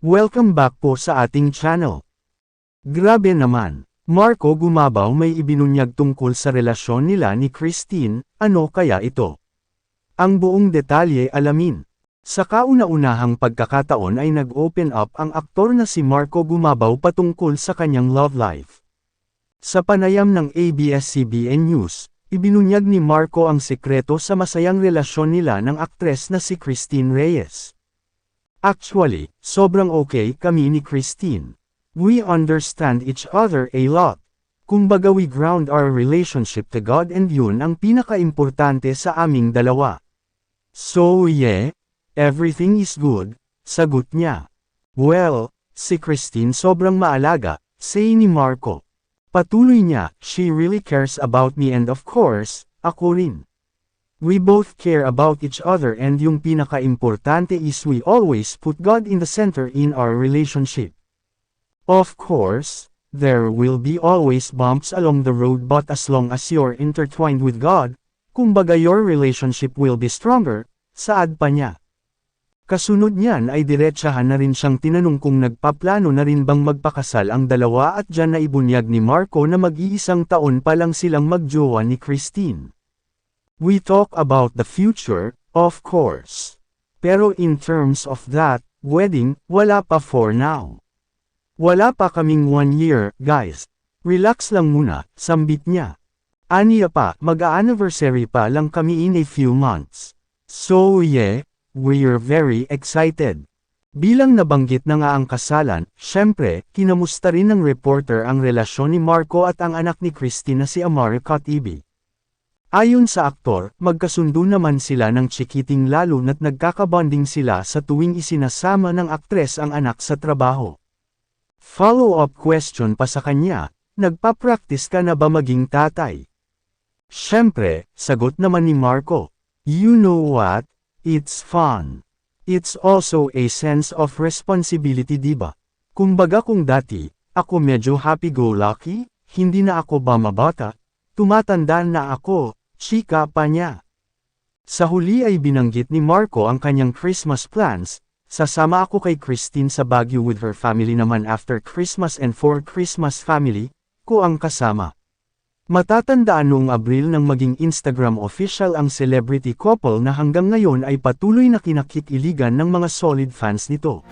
Welcome back po sa ating channel. Grabe naman, Marco Gumabaw may ibinunyag tungkol sa relasyon nila ni Christine, ano kaya ito? Ang buong detalye alamin. Sa kauna-unahang pagkakataon ay nag-open up ang aktor na si Marco Gumabaw patungkol sa kanyang love life. Sa panayam ng ABS-CBN News, ibinunyag ni Marco ang sekreto sa masayang relasyon nila ng aktres na si Christine Reyes. Actually, sobrang okay kami ni Christine. We understand each other a lot. Kumbaga we ground our relationship to God and yun ang pinaka-importante sa aming dalawa. So yeah, everything is good, sagot niya. Well, si Christine sobrang maalaga, say ni Marco. Patuloy niya, she really cares about me and of course, ako rin. We both care about each other and yung pinaka-importante is we always put God in the center in our relationship. Of course, there will be always bumps along the road but as long as you're intertwined with God, kumbaga your relationship will be stronger, saad pa niya. Kasunod niyan ay diretsahan na rin siyang tinanong kung nagpaplano na rin bang magpakasal ang dalawa at dyan na ibunyag ni Marco na mag-iisang taon pa lang silang magjowa ni Christine. We talk about the future, of course. Pero in terms of that, wedding, wala pa for now. Wala pa kaming one year, guys. Relax lang muna, sambit niya. Aniya pa, mag-a-anniversary pa lang kami in a few months. So yeah, we're very excited. Bilang nabanggit na nga ang kasalan, syempre, kinamusta rin ng reporter ang relasyon ni Marco at ang anak ni Christine na si Amari Katibi. Ayon sa aktor, magkasundo naman sila ng chikiting lalo na't nagkakabonding sila sa tuwing isinasama ng aktres ang anak sa trabaho. Follow-up question pa sa kanya, nagpa-practice ka na ba maging tatay? Syempre, sagot naman ni Marco, You know what? It's fun. It's also a sense of responsibility diba? Kumbaga kung dati, ako medyo happy-go-lucky, hindi na ako bamabata, tumatanda na ako, chika pa niya. Sa huli ay binanggit ni Marco ang kanyang Christmas plans, sasama ako kay Christine sa Baguio with her family naman after Christmas and for Christmas family, ko ang kasama. Matatandaan noong Abril nang maging Instagram official ang celebrity couple na hanggang ngayon ay patuloy na kinakikiligan ng mga solid fans nito.